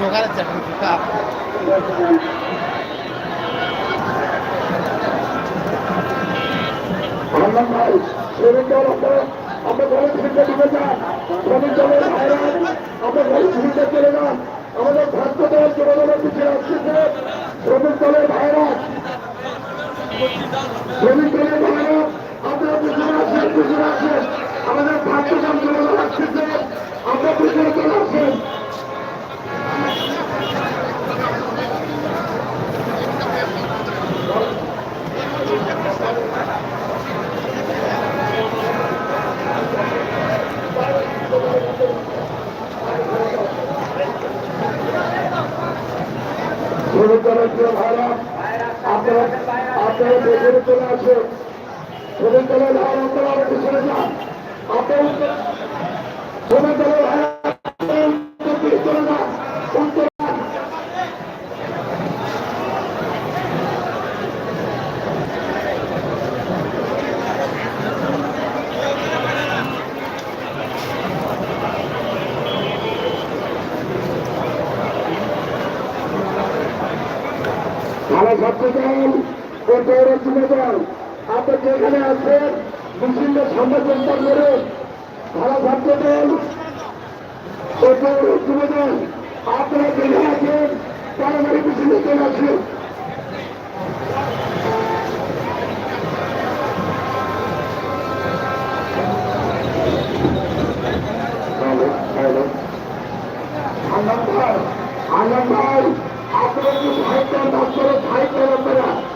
Cup আল্লাহ ভাই আমরা আমরা ঘরে ফিরতে দিতে চান শ্রমিক দলের ভাইরা আমরা ঘরে ফিরতে চলে যান আমাদের ছাত্র দল যুবদলের পিছিয়ে আসছে শ্রমিক দলের ভাইরা শ্রমিক দলের ভাইরা আপনারা পিছনে আসেন পিছনে আসেন আমাদের ছাত্র দল যুবদল আসছে আমরা পিছনে চলে আসেন প্রিয় ভাইরা আপনারা আপনারা পেছনে চলে আসেন দলের ভাইরা আপনারা পিছনে যান। আপনারা শ্রমিক ভাইরা আপনারা উত্তর দিকে চলে যান উত্তর যান। ভালো ছাত্র দল ও পৌর যুব দল আপনি যেখানে আছেন বিভিন্ন সংবাদপত্র করে ভালো ছাত্র দল ও পৌর যুব দল আপনারা যেখানে আছেন আপনারা যে সাহিত্য দপ্তরের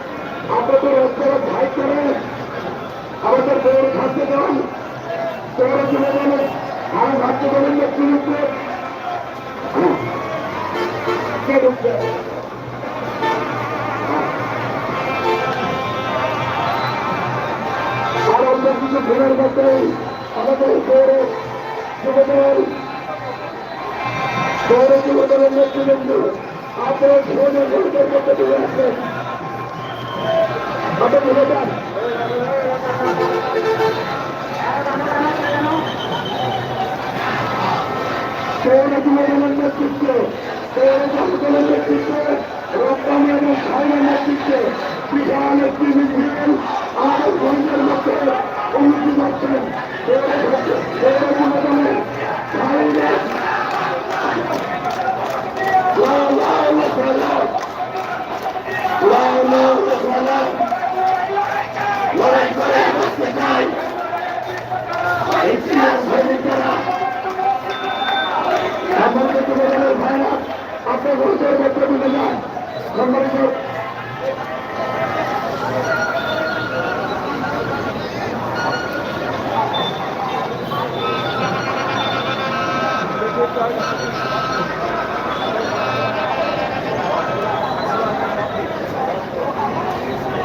সাহিত্য আপনারা আপনাদের অঞ্চলের সাহিত্যে আমাদের যুব আর ছাত্র দলের নেতৃত্বে কে ঢুকবে কিছু দিনের মধ্যে আমাদের পৌর যুব দল পৌর যুব দলের নেতৃবৃন্দ, আপনারা সহজে মধ্যে চলে আপনি বলে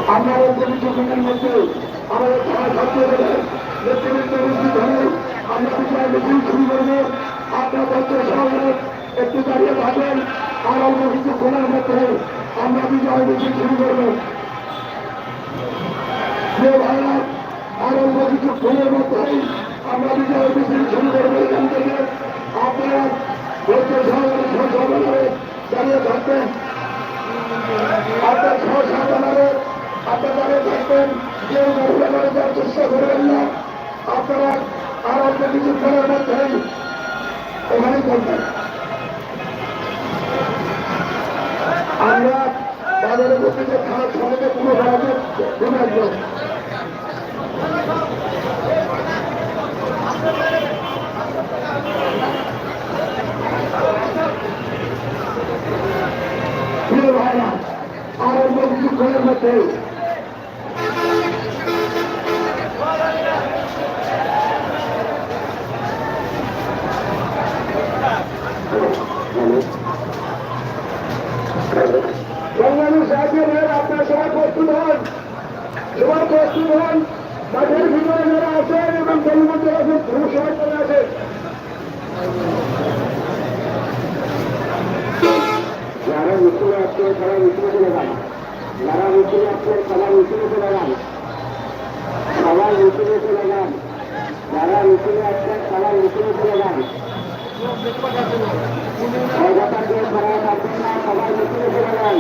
আমরা পরিচয়ের মধ্যে আমাদের আমরা শুরু করব। আপনার সহকারে একটু দাঁড়িয়ে থাকেন আর অল্প কিছু খোলার মধ্যে আমরা বিজয় মিছিল শুরু করব। ভাইরা, আর অল্প কিছু খোলের মধ্যেই আমরা বিজয় মিছিল শুরু করব। আপনারা থাকবেন কেউ মহিলা যাওয়ার চেষ্টা করবেন না। আপনারা আর অল্প কিছু করার মধ্যে ওখানে করবেন। আমরা বাজারের মধ্যে যে খারাপ আসছে তারা মিছিলে চলে যান। যারা মিছিলে আসছে তারা মিছিলে চলে যান। সবাই মিছিলে চলে যান। যারা মিছিলে আসছে তারা মিছিলে চলে যান। সবাই মিছিলে চলে যান।